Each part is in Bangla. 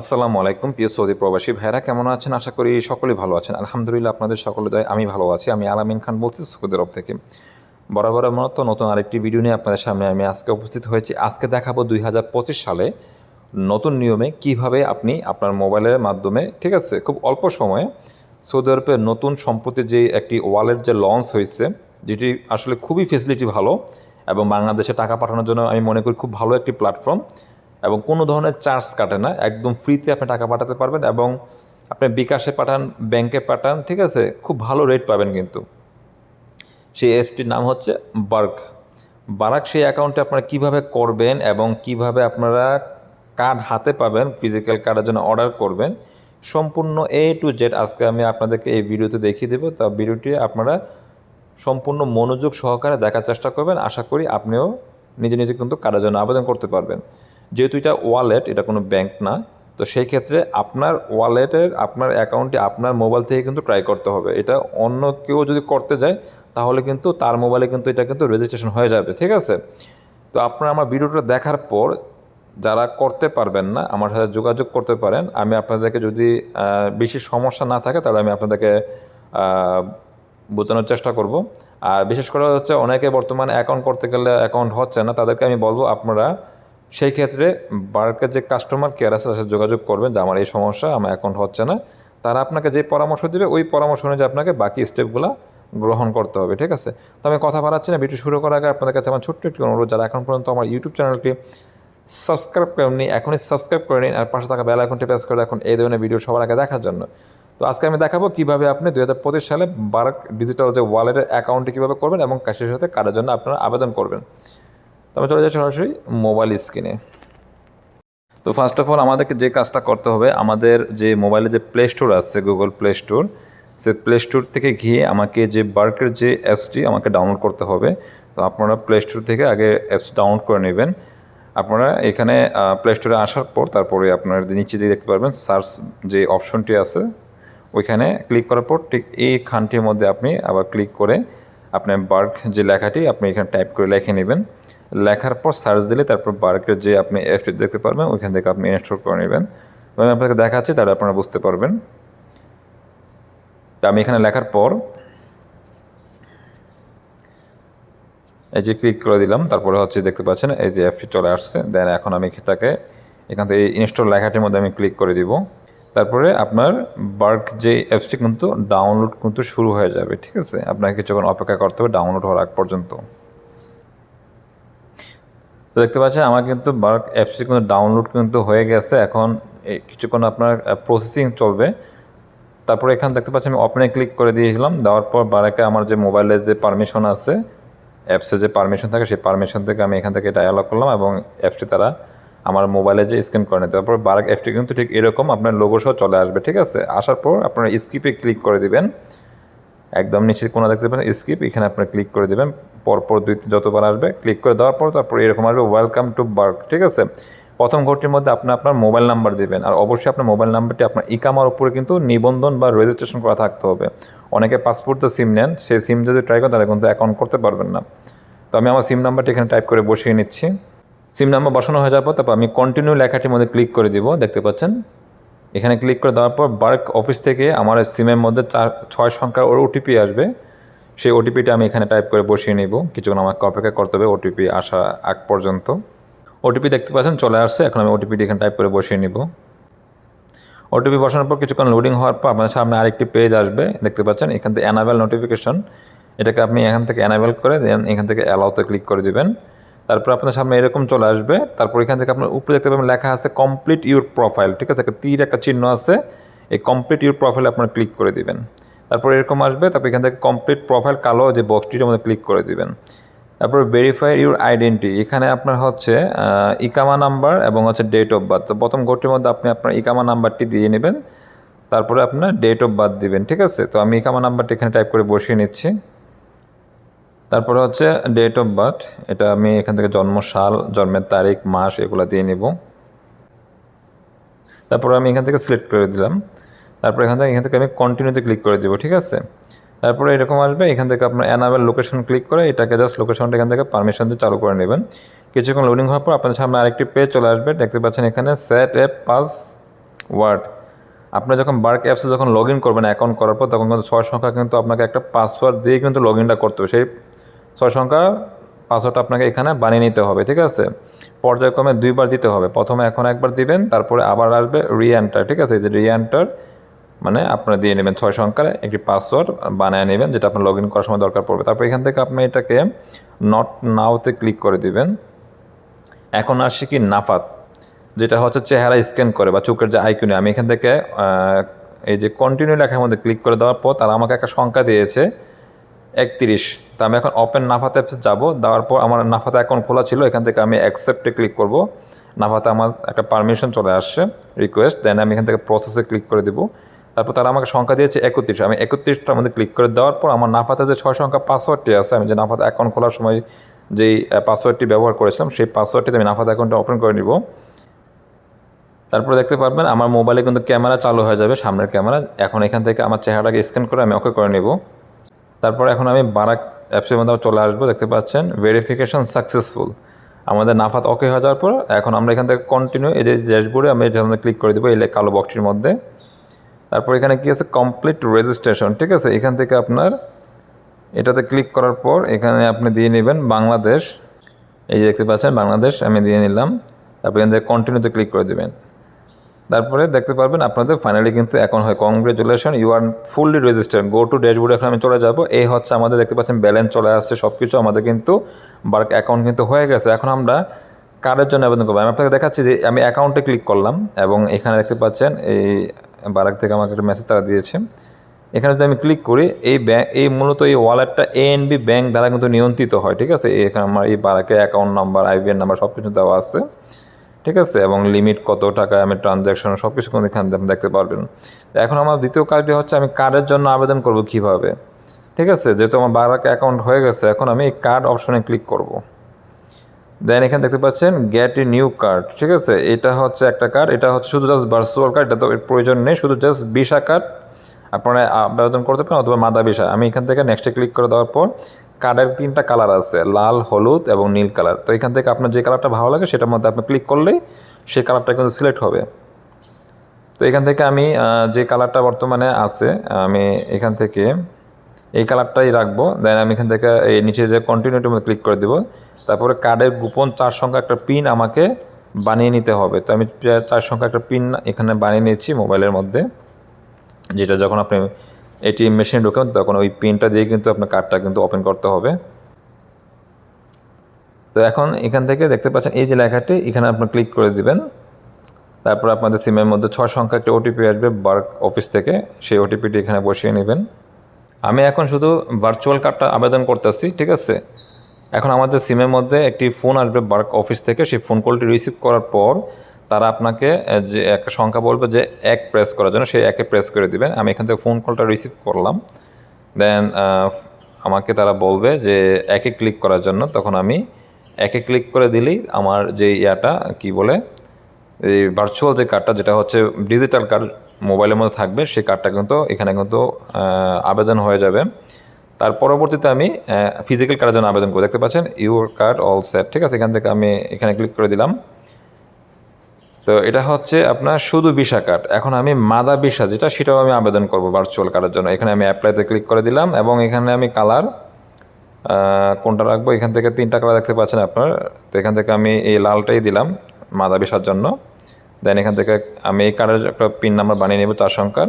আসসালামু আলাইকুম, প্রিয় সৌদি প্রবাসী ভাইরা কেমন আছেন? আশা করি সকলেই ভালো আছেন। আলহামদুলিল্লাহ, আপনাদের সকলে দয় আমি ভালো আছি। আমি আলামিন খান বলছি সৌদি আরব থেকে। বরাবরের মতো নতুন আরেকটি ভিডিও নিয়ে আপনাদের সামনে আমি আজকে উপস্থিত হয়েছি। আজকে দেখাবো দুই হাজার পঁচিশ সালে নতুন নিয়মে কীভাবে আপনি আপনার মোবাইলের মাধ্যমে, ঠিক আছে, খুব অল্প সময়ে সৌদি আরবের নতুন সম্প্রতি যে একটি ওয়ালেট যে লঞ্চ হয়েছে, যেটি আসলে খুবই ফেসিলিটি ভালো এবং বাংলাদেশে টাকা পাঠানোর জন্য আমি মনে করি খুব ভালো একটি প্ল্যাটফর্ম এবং কোনো ধরনের চার্জ কাটে না। একদম ফ্রিতে আপনি টাকা পাঠাতে পারবেন এবং আপনি বিকাশে পাঠান ব্যাংকে পাঠান, ঠিক আছে? খুব ভালো রেট পাবেন কিন্তু। সেই অ্যাপটির নাম হচ্ছে বার্ক বারাক সেই অ্যাকাউন্টে আপনারা কীভাবে করবেন এবং কীভাবে আপনারা কার্ড হাতে পাবেন ফিজিক্যাল কার্ডের জন্য অর্ডার করবেন, সম্পূর্ণ এ টু জেড আজকে আমি আপনাদেরকে এই ভিডিওতে দেখিয়ে দেবো। তা ভিডিওটি আপনারা সম্পূর্ণ মনোযোগ সহকারে দেখার চেষ্টা করবেন। আশা করি আপনিও নিজে নিজে কিন্তু কার্ডের জন্য আবেদন করতে পারবেন। যেহেতু এটা ওয়ালেট এটা কোনো ব্যাংক না, তো সেই ক্ষেত্রে আপনার ওয়ালেটের আপনার অ্যাকাউন্টে আপনার মোবাইল থেকে কিন্তু ট্রাই করতে হবে। এটা অন্য কেউ যদি করতে যায়, তাহলে কিন্তু তার মোবাইলে কিন্তু এটা কিন্তু রেজিস্ট্রেশন হয়ে যাবে, ঠিক আছে? তো আপনারা আমার ভিডিওটা দেখার পর যারা করতে পারবেন না, আমার সাথে যোগাযোগ করতে পারেন। আমি আপনাদেরকে যদি বেশি সমস্যা না থাকে, তাহলে আমি আপনাদেরকে বোঝানোর চেষ্টা করব। আর বিশেষ করে হচ্ছে অনেকে বর্তমানে অ্যাকাউন্ট করতে গেলে অ্যাকাউন্ট হচ্ছে না, তাদেরকে আমি বলব আপনারা সেই ক্ষেত্রে বার্কের যে কাস্টমার কেয়ার আছে সাথে যোগাযোগ করবেন যে আমার এই সমস্যা, আমার অ্যাকাউন্ট হচ্ছে না, তারা আপনাকে যে পরামর্শ দেবে, ওই পরামর্শ অনুযায়ী আপনাকে বাকি স্টেপগুলো গ্রহণ করতে হবে, ঠিক আছে? তো আমি কথা বাড়াচ্ছি না, ভিডিও শুরু করার আগে আপনাদের কাছে আমার ছোট্ট একটি অনুরোধ, যারা এখন পর্যন্ত আমার ইউটিউব চ্যানেলটি সাবস্ক্রাইব করেননি, এখনই সাবস্ক্রাইব করে নিন, আর পাশে থাকা বেল আইকনটি প্রেস করে রাখুন, এই ধরনের ভিডিও সবার আগে দেখার জন্য। তো আজকে আমি দেখাবো কীভাবে আপনি দু হাজার পঁচিশ সালে বারাক ডিজিটাল যে ওয়ালেটের অ্যাকাউন্টটি কীভাবে করবেন এবং ক্যাশের সাথে কার্ডের জন্য আপনারা আবেদন করবেন। তো আমি চলে যাই সরাসরি মোবাইল স্ক্রিনে তো ফার্স্ট অফ অল আমাদেরকে যে কাজটা করতে হবে, আমাদের যে মোবাইলে যে প্লে স্টোর আছে গুগল প্লে স্টোর সে প্লে স্টোর থেকে গিয়ে আমাকে যে বার্কের যে অ্যাপসটি আমাকে ডাউনলোড করতে হবে, তো আপনারা প্লে স্টোর থেকে আগে অ্যাপস ডাউনলোড করে নেবেন। আপনারা এখানে প্লে স্টোরে আসার পর তারপরে আপনার নিচে দিয়ে দেখতে পারবেন সার্চ যে অপশনটি আছে, ওইখানে ক্লিক করার পর ঠিক এই খানটির মধ্যে আপনি আবার ক্লিক করে আপনার বার্ক যে লেখাটি, আপনি এখানে টাইপ করে লিখে নেবেন। লেখার পর সার্চ দিলে তারপর বার্কের যে আপনি অ্যাপটি দেখতে পারবেন, ওইখান থেকে আপনি ইনস্টল করে নেবেন। আমি আপনাকে দেখাচ্ছি, তাহলে আপনারা বুঝতে পারবেন। তা আমি এখানে লেখার পর এই যে ক্লিক করে দিলাম, তারপরে হচ্ছে দেখতে পাচ্ছেন, এই যে অ্যাপটি চলে আসছে। দেন এখন আমি এটাকে, এখান থেকে ইনস্টল লেখাটির মধ্যে আমি ক্লিক করে দিব। তারপরে আপনার বার্ক যে অ্যাপসটি কিন্তু ডাউনলোড কিন্তু শুরু হয়ে যাবে, ঠিক আছে? আপনাকে কিছুক্ষণ অপেক্ষা করতে হবে ডাউনলোড হওয়ার আগ পর্যন্ত। তো দেখতে পাচ্ছেন, আমার কিন্তু বার্ক অ্যাপসটি কিন্তু ডাউনলোড কিন্তু হয়ে গেছে। এখন কিছুক্ষণ আপনার প্রসেসিং চলবে। তারপরে এখানে দেখতে পাচ্ছি আমি ওপেনে ক্লিক করে দিয়েছিলাম। দেওয়ার পর বারাকে আমার যে মোবাইলের যে পারমিশন আছে অ্যাপসে যে পারমিশন থাকে, সেই পারমিশন থেকে আমি এখান থেকে অ্যালাউ করলাম এবং অ্যাপসটি তারা আমার মোবাইলে যে স্ক্যান করে নিতে তারপর বারাক অ্যাপটি কিন্তু ঠিক এরকম আপনার লোগো সহ চলে আসবে, ঠিক আছে? আসার পর আপনারা স্কিপে ক্লিক করে দিবেন। একদম নিচে কোনো দেখতে পাবেন স্কিপ এখানে আপনার ক্লিক করে দেবেন। পরপর দুই যতবার আসবে ক্লিক করে দেওয়ার পর তারপর এরকম আসবে ওয়েলকাম টু বার্ক ঠিক আছে? প্রথম ঘরটির মধ্যে আপনি আপনার মোবাইল নাম্বার দিবেন, আর অবশ্যই আপনার মোবাইল নাম্বারটি আপনার ইকামার উপরে কিন্তু নিবন্ধন বা রেজিস্ট্রেশন করা থাকতে হবে। অনেকে পাসপোর্টে সিম নেন, সেই সিম যদি ট্রাই করেন তাহলে কিন্তু অ্যাকাউন্ট করতে পারবেন না। তো আমি আমার সিম নাম্বারটি এখানে টাইপ করে বসিয়ে নিচ্ছি। সিম নাম্বার বসানো হয়ে যাওয়ার পর তারপর আমি কন্টিনিউ লেখাটির মধ্যে ক্লিক করে দিব, দেখতে পাচ্ছেন? এখানে ক্লিক করে দেওয়ার পর বার্ক অফিস থেকে আমার সিমের মধ্যে চার, ছয় সংখ্যার ওর ওটিপি আসবে। সেই ওটিপিটা আমি এখানে টাইপ করে বসিয়ে নিব। কিছুক্ষণ আমাকে অপেক্ষা করতে হবে ওটিপি আসা আগ পর্যন্ত। ওটিপি দেখতে পাচ্ছেন, চলে আসছে। এখন আমি ওটিপিটি এখানে টাইপ করে বসিয়ে নিব। ওটিপি বসানোর পর কিছুক্ষণ লোডিং হওয়ার পর আপনার সামনে আরেকটি পেজ আসবে। দেখতে পাচ্ছেন, এখান থেকে অ্যানাবেল নোটিফিকেশন এটাকে আপনি এখান থেকে অ্যানাবেল করে দেন এখান থেকে অ্যালাউতে ক্লিক করে দিবেন। তারপর আপনার সামনে এরকম চলে আসবে। তারপর এখান থেকে আপনার উপরে দেখতে পাবেন লেখা আছে কমপ্লিট ইউর প্রোফাইল ঠিক আছে? একটা তীর, একটা চিহ্ন আছে। এই কমপ্লিট ইউর প্রোফাইল আপনার ক্লিক করে দিবেন। তারপর এরকম আসবে, তারপর এখান থেকে কমপ্লিট প্রোফাইল কালো যে বক্সটির মধ্যে ক্লিক করে দিবেন। তারপর ভেরিফাই ইউর আইডেন্টি এখানে আপনার হচ্ছে ইকামা নাম্বার এবং হচ্ছে ডেট অফ বার্থ তো প্রথম ঘরটির মধ্যে আপনি আপনার ইকামা নাম্বারটি দিয়ে নেবেন। তারপরে আপনার ডেট অফ বার্থ দিবেন, ঠিক আছে? তো আমি ইকামা নাম্বারটি এখানে টাইপ করে বসিয়ে নিচ্ছি। তারপরে হচ্ছে ডেট অফ বার্থ এটা আমি এখান থেকে জন্ম সাল জন্মের তারিখ, মাস এগুলো দিয়ে নিব। তারপরে আমি এখান থেকে সিলেক্ট করে দিলাম। তারপর এখান থেকে এখান থেকে আমি কন্টিনিউতে ক্লিক করে দিব, ঠিক আছে? তারপরে এরকম আসবে, এখান থেকে আপনার অ্যানাবেল লোকেশন ক্লিক করে এটাকে জাস্ট লোকেশনটা এখান থেকে পারমিশন দিয়ে চালু করে নেবেন। কিছুক্ষণ লোডিং হওয়ার পর আপনাদের সামনে আরেকটি পেজ চলে আসবে, দেখতে পাচ্ছেন এখানে সেট অ্যাপ পাস ওয়ার্ড আপনি যখন বার্ক অ্যাপসে যখন লগ ইন করবেন অ্যাকাউন্ট করার পর, তখন কিন্তু ছয় সংখ্যা কিন্তু আপনাকে একটা পাসওয়ার্ড দিয়ে কিন্তু লগ ইনটা করতে হবে। সেই ছয় সংখ্যা পাসওয়ার্ডটা আপনাকে এখানে বানিয়ে নিতে হবে, ঠিক আছে? পর্যায়ক্রমে দুইবার দিতে হবে। প্রথমে এখন একবার দিবেন, তারপরে আবার আসবে রি এন্টার ঠিক আছে? এই যে রি এন্টার মানে আপনারা দিয়ে নেবেন ছয় সংখ্যার একটি পাসওয়ার্ড বানিয়ে নেবেন, যেটা আপনার লগ ইন করার সময় দরকার পড়বে। তারপর এখান থেকে আপনি এটাকে নট নাওতে ক্লিক করে দিবেন। এখন আসছে কি নাফাত, যেটা হচ্ছে চেহারা স্ক্যান করে বা চোখের যে আইকনে আমি এখান থেকে এই যে কন্টিনিউ লেখার মধ্যে ক্লিক করে দেওয়ার পর তারা আমাকে একটা সংখ্যা দিয়েছে, একত্রিশ। তা আমি এখন ওপেন নাফাতে অ্যাপসে যাব। দেওয়ার পর আমার নাফাতে অ্যাকাউন্ট খোলা ছিল, এখান থেকে আমি অ্যাকসেপ্টে ক্লিক করব। নাফাতে আমার একটা পারমিশন চলে আসছে রিকোয়েস্ট দেন আমি এখান থেকে প্রসেসে ক্লিক করে দেবো। তারপর তারা আমাকে সংখ্যা দিয়েছে একত্রিশ। আমি একত্রিশটার মধ্যে ক্লিক করে দেওয়ার পর আমার নাফাতে যে ছয় সংখ্যা পাসওয়ার্ডটি আছে, আমি যে নাফাতে অ্যাকাউন্ট খোলার সময় যেই পাসওয়ার্ডটি ব্যবহার করেছিলাম, সেই পাসওয়ার্ডটিতে আমি নাফাতে অ্যাকাউন্টটা ওপেন করে নিব। তারপরে দেখতে পারবেন, আমার মোবাইলে কিন্তু ক্যামেরা চালু হয়ে যাবে, সামনের ক্যামেরা। এখন এখান থেকে আমার চেহারাটাকে স্ক্যান করে আমি ওকে করে নেব। তারপর এখন আমি বারাক অ্যাপসের মধ্যে চলে আসব, দেখতে পাচ্ছেন ভেরিফিকেশন সাকসেসফুল আমাদের নাফাত ওকে হয়ে যাওয়ার পর এখন আমরা এখান থেকে কন্টিনিউ এই যে ড্যাশবোর্ডে আমি মধ্যে ক্লিক করে দেবো এই কালো বক্সটির মধ্যে। তারপর এখানে কি আছে? কমপ্লিট রেজিস্ট্রেশন ঠিক আছে? এখান থেকে আপনার এটাতে ক্লিক করার পর এখানে আপনি দিয়ে নেবেন বাংলাদেশ। এই যে দেখতে পাচ্ছেন, বাংলাদেশ আমি দিয়ে নিলাম। তারপর এখান থেকে কন্টিনিউতে ক্লিক করে দেবেন। তারপরে দেখতে পারবেন আপনাদের ফাইনালি কিন্তু এখন হয়। Congratulation you are fully registered go to dashboard এখন আমি চলে যাব। এই হচ্ছে আমাদের দেখতে পাচ্ছেন ব্যালেন্স চলে আসছে সব কিছু আমাদের কিন্তু বার্ক অ্যাকাউন্ট কিন্তু হয়ে গেছে। এখন আমরা কার্ডের জন্য আবেদন করব? আমি আপনাকে দেখাচ্ছি যে আমি অ্যাকাউন্টে ক্লিক করলাম এবং এখানে দেখতে পাচ্ছেন এই বারাক থেকে আমাকে একটা মেসেজ তারা দিয়েছে। এখানে যদি আমি ক্লিক করি, এই ব্যাংক এই মূলত এই ওয়ালেটটা এ এন বি ব্যাংক দ্বারা কিন্তু নিয়ন্ত্রিত হয়, ঠিক আছে? এখানে আমার এই বারাকের অ্যাকাউন্ট নাম্বার আইবিএন নাম্বার সব কিছু দেওয়া আছে। ঠিক আছে? এবং লিমিট কত টাকা আমি ট্রানজ্যাকশন সব কিছু কিন্তু এখানে আপনি দেখতে পারবেন। এখন আমার দ্বিতীয় কাজটি হচ্ছে আমি কার্ডের জন্য আবেদন করব কীভাবে? ঠিক আছে? যেহেতু আমার বারাক অ্যাকাউন্ট হয়ে গেছে, এখন আমি কার্ড অপশনে ক্লিক করব। দেন এখানে দেখতে পাচ্ছেন গেট এ নিউ কার্ড ঠিক আছে? এটা হচ্ছে একটা কার্ড এটা হচ্ছে শুধু জাস্ট ভার্চুয়াল কার্ড এটা তো এর প্রয়োজন নেই, শুধু জাস্ট ভিসা কার্ড আপনারা আবেদন করতে পারেন অথবা মাদা ভিসা। আমি এখান থেকে নেক্সটে ক্লিক করে দেওয়ার পর কার্ডের তিনটা কালার আছে, লাল, হলুদ এবং নীল কালার। তো এখান থেকে আপনার যে কালারটা ভালো লাগে সেটার মধ্যে আপনি ক্লিক করলেই সেই কালারটা কিন্তু সিলেক্ট হবে। তো এখান থেকে আমি যে কালারটা বর্তমানে আছে, আমি এখান থেকে এই কালারটাই রাখব। দেন আমি এখান থেকে এই নিচে যে কন্টিনিউটির মধ্যে ক্লিক করে দেবো। তারপরে কার্ডের গোপন চার সংখ্যা একটা পিন আমাকে বানিয়ে নিতে হবে। তো আমি চার সংখ্যা একটা পিন এখানে বানিয়ে নিয়েছি মোবাইলের মধ্যে, যেটা যখন আপনি এটিএম মেশিনে ঢোকেন তখন ওই পিনটা দিয়ে কিন্তু আপনার কার্ডটা কিন্তু ওপেন করতে হবে। তো এখন এখান থেকে দেখতে পাচ্ছেন, এই যে লেখাটি, এখানে আপনি ক্লিক করে দিবেন। তারপর আপনাদের সিমের মধ্যে ছয় সংখ্যা একটা ওটিপি আসবে বার্ক অফিস থেকে, সেই ওটিপিটি এখানে বসিয়ে নেবেন। আমি এখন শুধু ভার্চুয়াল কার্ডটা আবেদন করতেছি, ঠিক আছে? এখন আমাদের সিমের মধ্যে একটি ফোন আসবে বার্ক অফিস থেকে, সেই ফোন কলটি রিসিভ করার পর তারা আপনাকে যে একটা সংখ্যা বলবে যে এক প্রেস করার জন্য, সেই একে প্রেস করে দিবেন। আমি এখান থেকে ফোন কলটা রিসিভ করলাম। দেন আমাকে তারা বলবে যে একে ক্লিক করার জন্য। তখন আমি একে ক্লিক করে দিলেই আমার যে ইয়াটা, কি বলে, এই ভার্চুয়াল যে কার্ডটা যেটা হচ্ছে ডিজিটাল কার্ড মোবাইলের মধ্যে থাকবে সেই কার্ডটা কিন্তু, এখানে কিন্তু আবেদন হয়ে যাবে। তার পরবর্তীতে আমি ফিজিক্যাল কার্ডের জন্য আবেদন করব দেখতে পাচ্ছেন ইউর কার্ড অল সেট ঠিক আছে? এখান থেকে আমি এখানে ক্লিক করে দিলাম। তো এটা হচ্ছে আপনার শুধু ভিসা কার্ড এখন আমি মাদা ভিসা যেটা, সেটাও আমি আবেদন করব ভার্চুয়াল কার্ডের জন্য। এখানে আমি অ্যাপ্লাইতে ক্লিক করে দিলাম এবং এখানে আমি কালার কোনটা রাখব? এখান থেকে তিনটা কালার দেখতে পাচ্ছেন আপনার। তো এখান থেকে আমি এই লালটাই দিলাম মাদা ভিসার জন্য। দেন এখান থেকে আমি এই কার্ডের একটা পিন নাম্বার বানিয়ে নেব চার সংখ্যার।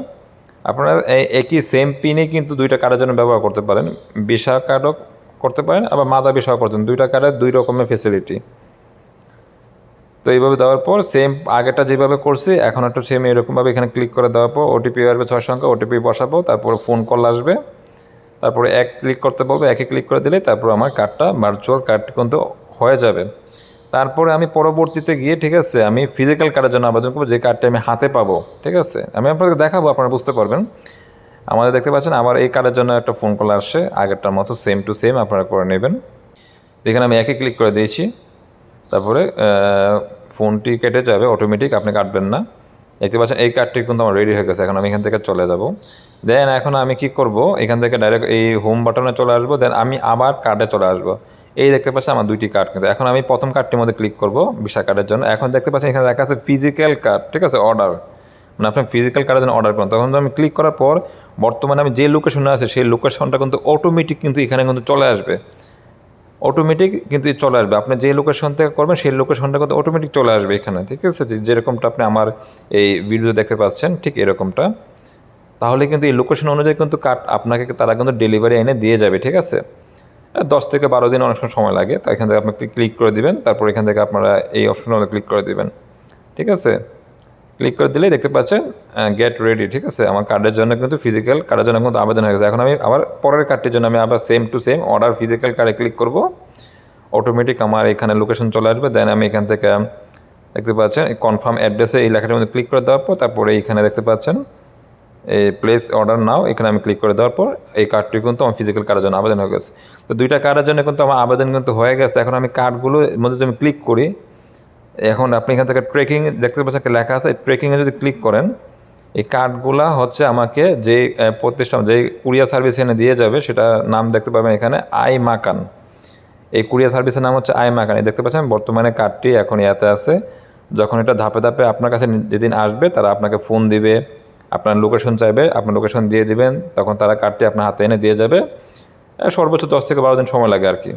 আপনারা এই একই সেম পিনে কিন্তু দুইটা কার্ডের জন্য ব্যবহার করতে পারেন। ভিসা কার্ডও করতে পারেন, আবার মাদা ভিসাও করতে পারেন। দুইটা কার্ডের দুই রকমের ফেসিলিটি তো এইভাবে দেওয়ার পর সেম আগেটা যেভাবে করছি, এখন একটা সেম এরকমভাবে এখানে ক্লিক করে দেওয়ার পর ওটিপি আসবে ছয় সংখ্যা ওটিপি বসাবো, তারপরে ফোন কল আসবে। তারপরে এক ক্লিক করতে বলবে, একে ক্লিক করে দিলে তারপর আমার কার্ডটা ভার্চুয়াল কার্ড কিন্তু হয়ে যাবে। তারপরে আমি পরবর্তীতে গিয়ে, ঠিক আছে, আমি ফিজিক্যাল কার্ডের জন্য আবেদন করব, যে কার্ডটা আমি হাতে পাবো, ঠিক আছে? আমি আপনাকে দেখাবো, আপনারা বুঝতে পারবেন। আমাদের দেখতে পাচ্ছেন আমার এই কার্ডের জন্য একটা ফোন কল আসছে, আগেরটার মতো সেম টু সেম আপনারা করে নেবেন। এখানে আমি একে ক্লিক করে দিয়েছি। তারপরে ফোনটি কেটে যাবে অটোমেটিক আপনি কাটবেন না। দেখতে পাচ্ছেন, এই কার্ডটি কিন্তু আমার রেডি হয়ে গেছে, এখন আমি এখান থেকে চলে যাব। দেন এখন আমি কি করব? এখান থেকে ডাইরেক্ট এই হোম বাটনে চলে আসব দেন আমি আবার কার্ডে চলে আসব। এই দেখতে পাচ্ছেন আমার দুইটি কার্ড কিন্তু। এখন আমি প্রথম কার্ডটির মধ্যে ক্লিক করব ভিসা কার্ডের জন্য। এখন দেখতে পাচ্ছেন, এখানে দেখা আছে ফিজিক্যাল কার্ড ঠিক আছে? অর্ডার মানে আপনার ফিজিক্যাল কার্ডের জন্য অর্ডার করেন। তখন আমি ক্লিক করার পর, বর্তমানে আমি যে লোকেশনে আছে, সেই লোকেশনটা কিন্তু অটোমেটিক কিন্তু এখানে কিন্তু চলে আসবে। অটোমেটিক কিন্তু চলে আসবে। আপনি যে লোকেশন থেকে করবেন, সেই লোকেশনটা কিন্তু অটোমেটিক চলে আসবে এখানে, ঠিক আছে? যেরকমটা আপনি আমার এই ভিডিও দেখতে পাচ্ছেন, ঠিক এরকমটা। তাহলে কিন্তু এই লোকেশন অনুযায়ী কিন্তু কাট আপনাকে তারা কিন্তু ডেলিভারি এনে দিয়ে যাবে, ঠিক আছে? দশ থেকে বারো দিন অনেক সময় সময় লাগে। তো এখান থেকে আপনি ক্লিক করে দিবেন, তারপর এখান থেকে আপনারা এই অপশনে ক্লিক করে দিবেন, ঠিক আছে? ক্লিক করে দিলেই দেখতে পাচ্ছেন গেট রেডি ঠিক আছে? আমার কার্ডের জন্য কিন্তু ফিজিক্যাল কার্ডের জন্য কিন্তু আবেদন হয়ে গেছে। এখন আমি আবার পরের কার্ডটির জন্য আমি আবার same to same order physical কার্ডে ক্লিক করব। অটোমেটিক আমার এখানে লোকেশন চলে আসবে। দেন আমি এখান থেকে, দেখতে পাচ্ছেন কনফার্ম অ্যাড্রেসে এই লেখাটার মধ্যে ক্লিক করে দেওয়ার পর তারপরে এইখানে দেখতে পাচ্ছেন, এই প্লেস অর্ডার নাও এখানে আমি ক্লিক করে দেওয়ার পর এই কার্ডটি কিন্তু আমার ফিজিক্যাল কার্ডের জন্য আবেদন হয়ে গেছে। তো দুইটা কার্ডের জন্য কিন্তু আমার আবেদন কিন্তু হয়ে গেছে। এখন আমি কার্ডগুলোর মধ্যে যদি আমি ক্লিক করি এখন আপনি এখান থেকে ট্রেকিং দেখতে পাচ্ছেন একটা লেখা আছে ট্রেকিংয়ে যদি ক্লিক করেন, এই কার্ডগুলা হচ্ছে আমাকে যে প্রতিষ্ঠান যে কুরিয়ার সার্ভিস এনে দিয়ে যাবে, সেটা নাম দেখতে পাবেন এখানে আই মাকান এই কুরিয়ার সার্ভিসের নাম হচ্ছে আই মাকান এই দেখতে পাচ্ছেন, বর্তমানে কার্ডটি এখন ইয়াতে আছে। যখন এটা ধাপে ধাপে আপনার কাছে যেদিন আসবে, তারা আপনাকে ফোন দিবে, আপনার লোকেশন চাইবে, আপনার লোকেশন দিয়ে দিবেন, তখন তারা কার্ডটি আপনার হাতে এনে দিয়ে যাবে। সর্বোচ্চ দশ থেকে বারো দিন সময় লাগে আর কি।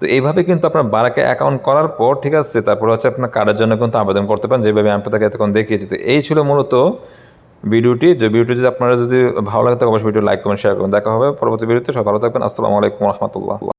তো এইভাবে কিন্তু আপনার বারাকে অ্যাকাউন্ট করার পর, ঠিক আছে, তারপর হচ্ছে আপনার কার্ডের জন্য কিন্তু আবেদন করতে পারেন, যেভাবে আমি আপনাকে এতক্ষণ দেখিয়েছি। তো এই ছিল মূলত ভিডিওটি। যে ভিডিওটি যদি আপনারা যদি ভালো লাগে তাহলে অবশ্যই ভিডিও লাইক কমেন্ট শেয়ার করবেন দেখা হবে পরবর্তী ভিডিওতে। সব ভালো থাকবেন। আসসালামু আলাইকুম রহমতুল্লাহ।